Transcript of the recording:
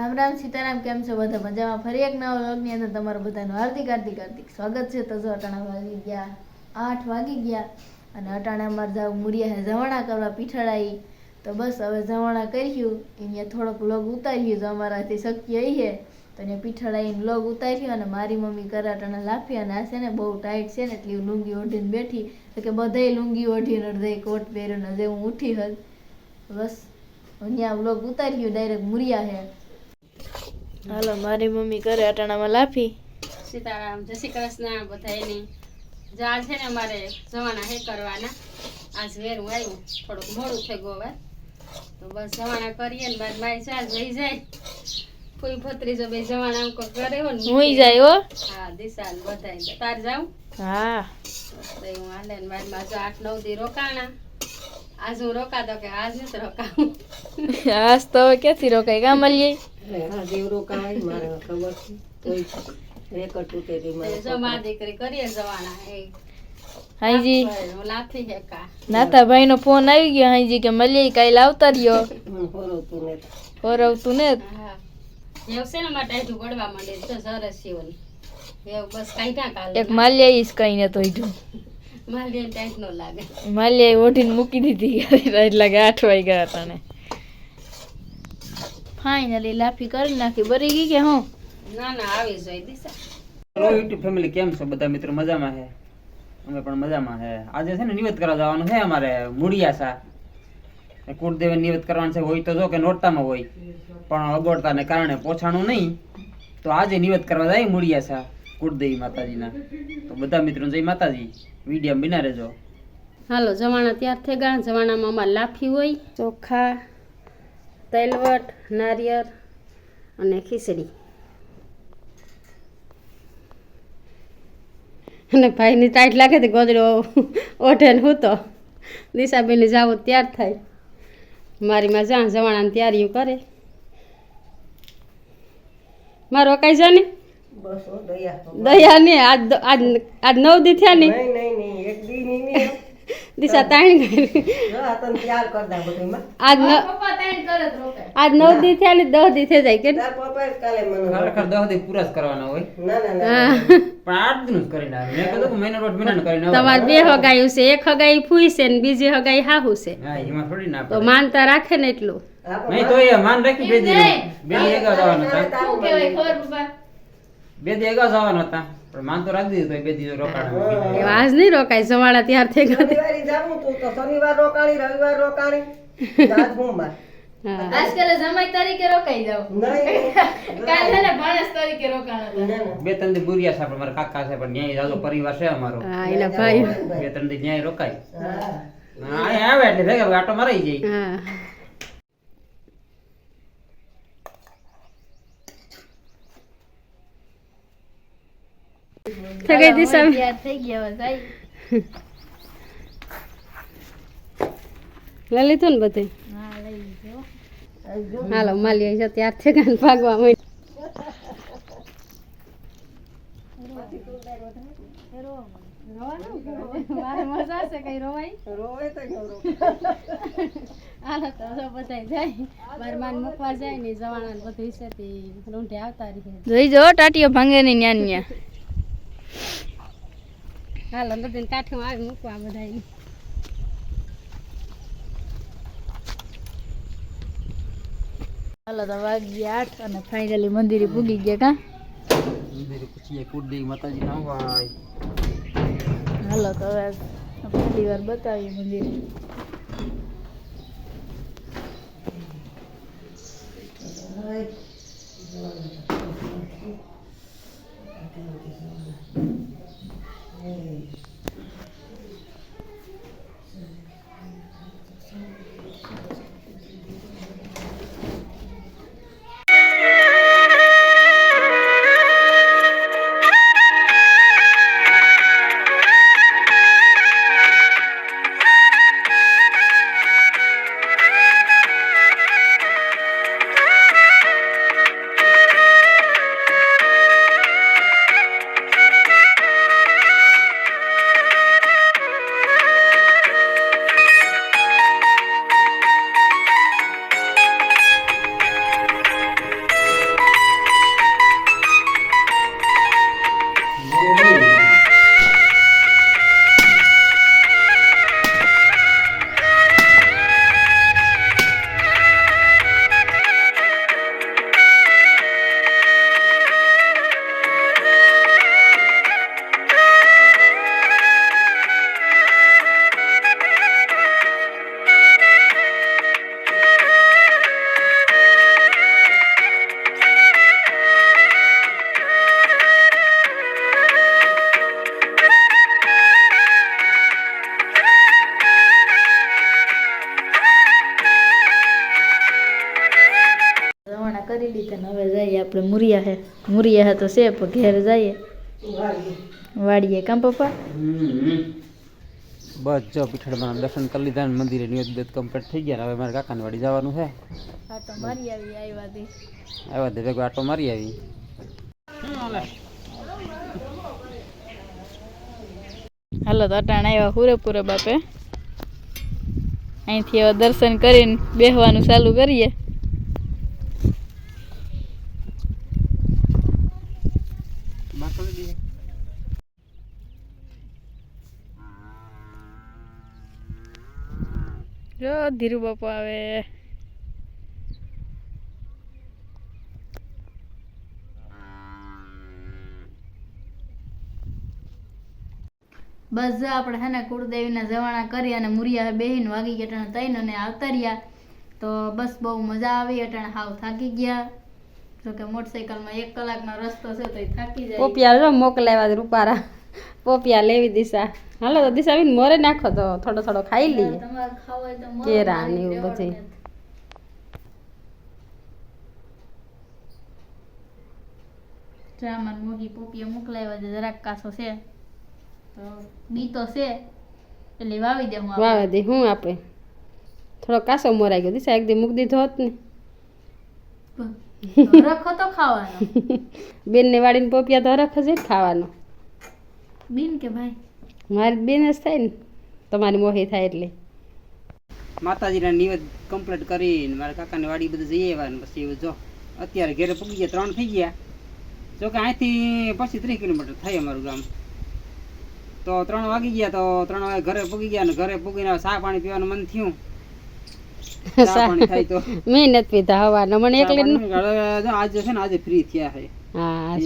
રામ રામ સીતારામ, કેમ છો બધા મજામાં? ફરી એક નવા વ્લોગની અંદર તમારું બધાનું હાર્દિક હાર્દિક હાર્દિક સ્વાગત છે. તો જો અટાણા વાગી ગયા આઠ વાગી ગયા અને અટાણા અમારે જાવ મુરિયા જવાણા કરવા પીઠળાઈ. તો બસ હવે જવાણા કર્યું. અહીંયા થોડોક વ્લોગ ઉતાર્યું જો અમારાથી શક્ય એ છે તો અહીંયા પીઠળાઈને વ્લોગ ઉતાર્યું અને મારી મમ્મી કરે અટાણા લાફી અને આ છે ને બહુ ટાઈટ છે ને એટલી લુંગી ઓઢીને બેઠી. તો કે બધાય લુંગી ઓઢીને અડધે કોટ પહેર્યો ને જે હું ઉઠી હત બસ અહીંયા વ્લોગ ઉતાર્યું, ડાયરેક્ટ મુરિયા હે. હાલો મારી મમ્મી કરે અટાણામાં લાફી. સીતારામ જય શ્રી કૃષ્ણ બધાને જા છે ને અમારે જવાના હે કરવાના. આજ વેરું આવ્યું થોડુંક મોડું થઈ ગયું તો બસ જવાના કરીએ ને બાદ મારી ચાલ જઈ જાય. ફૂઈ ભત્રીજો બે જવાના અંકો કરે હો ને હું જાય હો. હા દિશાલ બધાય. તાર જાઉં? હા. તો હું હાલે ને બાદમાં જો આઠ નવ દી રોકાણા. આજ હું રોકાતો કે આજ નથી રોકાવું. આજ તો ક્યાંથી રોકાય? કામ મળીએ તો જો માં દીકરી કરીએ જવાના એ હાઈજી હું નાતા ભાઈ નો ફોન આવી ગયો હાઈજી કે મળીએ કાલે આવતા રહ્યો. હોરવતું ને. હા. એવું છે ને અમારે ટાઈટું માંડે તો સરસ છે ઓલી. એવું બસ કાંઈ એક માલિયા ઈસ કઈ ને તો ટાઈટ નો લાગે. માલિયા ઓઢીને મૂકી દીધી. એટલે કે આઠ વાગ્યા હતા ને. ફાઇનલી લાફી કરી નાખી. બરી ગઈ કે હું? ના ના આવી જોઈએ દિશા. હેલો યુટ્યુબ ફેમિલી કેમ છો? બધા મિત્રો મજામાં છે અમે પણ મજામાં છે આજે છે ને નિવેદ કરવા જવાનું છે અમારે મુડિયાસા કુળદેવ નિવેદ કરવાનું છે હોય તો જો કે નોરતામાં હોય. પણ અગવડતાને કારણે પોછાણું નહીં. તો આજે નિવેદ કરવા જાય મુડિયાસા કુળદેવી માતાજીના. તો બધા મિત્રો જય માતાજી. વીડિયો બિના રહેજો. હાલો જવાણા ત્યાર થઈ ગયા. જવાણામાં અમારે લાફી હોય ચોખા તલવટ નારિયેળ અને ખીચડી. અને ભાઈની ટાઈટ લાગે તો ગોદડો ઓઢે ને હું તો દિશાબેન જાવું ત્યાર થાય. મારી માં જા જવાણાની તૈયારીઓ કરે. મારો કઈ જા ને દયા ને? આજ આજ આજ નવ દી થયા ને? દિશા તાણી આજ આજ નવ દી થયા ને દસ દી થઈ જાય કે ખરેખર દસ દી પૂરા જ કરવાના હોય. પણ આઠ દિન જ કરીને આવે. મેં કીધું કે મહિનો દોઢ મહિનાનું તમારે બે હગાયું છે એક હગાઈ ફૂઈ છે ને બીજી હગાઈ હાહુ છે. હા એમાં થોડી ના તો માનતા રાખે ને એટલું. નહીં તો એ માન રાખી બે દી બે દી એગા જવાના હતા. શું કહેવાય ખબર પપ્પા? બે દી એગા જવાના હતા. પણ માન તો રાખી દીધું તો બે દિવસ રોકાણ આજ નહીં રોકાય સવાળા ત્યાર થઈ ગયા. હા આજકાલ જમાઈ તરીકે રોકાઈ જાવ કાલ છે ને ભાણેજ તરીકે રોકાણા બે ત્રણ દી બુરિયા છે આપણે મારા કાકા છે પણ ન્યાય જાજો પરિવાર છે અમારો. હા એના ભાઈ. બે ત્રણ દી ન્યાય રોકાય. હા. આવે એટલે ભેગા ભેગા આટો મરાઈ જાય. હા. થઈ ગઈ દિશા થઈ ગયા જાય લઈ લીધું ને બધું હાલો માલી છે ત્યાર ભાગવા છે આવતા રહે જોઈ જો ટાટીઓ ભાંગે ની ન્યા ન્યા હાલો બેન કાઠું આવી મૂકવા બધા હાલો તો વાગી આઠ અને ફાઇનલી મંદિરે પૂગી ગયા કા? મંદિરે પૂછીએ કુળદેવી માતાજી ના હાલો તો હવે પહેલી વાર બતાવી મંદિરે. મુરિયા હે. મુરિયા હે તો છે પણ ઘેર જઈએ. વાડીએ કામ પપ્પા? બસ જો પીઠળમાં દર્શન કરી લીધા ને મંદિરે નિયત બેત કમ્પ્લીટ થઈ ગયા હવે મારે કાકાની વાડી જવાનું છે. આટો મારી આવી આવ્યા હતી આવ્યા દે ભેગો આટો મારી આવી. હાલો તો અટાણ આવ્યા પૂરેપૂરે બાપે. અહીંથી દર્શન કરીને બેહવાનું ચાલુ કરીએ બાકડી દીધે જો ધીરુ બાપુ આવે. બસ જો આપણે હે ને કુળદેવીના જવાણા કરી અને મુરિયા બેહીન વાગી ગયા અટાણે તૈન અને આવતા રહ્યા. તો બસ બહુ મજા આવી અટાણે હાવ થાકી ગયા. જોકે મોટરસાઇકલમાં એક કલાકનો રસ્તો છે તો એ થાકી જાય. પોપિયા જો મોકલાવ્યા રૂપારા. પોપિયા લેવી દિશા. હાલો તો દિશા આવીને મોરે નાખો તો થોડો થોડો ખાઈ લઈએ. કેરા ને એવું બધી. દેવાનું. મોગી પોપીએ મોકલાવ્યા છે જરાક કાસો છે. તો બી તો છે એટલે વાવી દે હું વાવી દે હું આપે. થોડો કાસો મોરાઈ ગયો. દિશા એક દી મૂકી દીધો હોત ને. રખો તો ખાવાનો. બેન ને વાળીને પોપિયા તો રખો જ ખાવાનો. બીન કે ભાઈ? મારી બેન જ થાય ને તમારી મોહી થાય એટલે. માતાજીના નિવેદ કમ્પ્લીટ કરીને મારા કાકાની વાડી બધું જઈ આવ્યા પછી જો અત્યારે ઘરે પૂગી ગયા ત્રણ થઈ ગયા. જો કે અહીંથી પછી ત્રીસ કિલોમીટર થાય અમારું ગામ. તો ત્રણ વાગી ગયા તો ત્રણ વાગે ઘરે પૂગી ગયા ને ઘરે પૂગીને ચા પાણી પીવાનું મન થયું. મહેનત થાય તો. મેં પીધા હવાના મને એકલી આજે છે ને આજે ફ્રી થયા છે. હા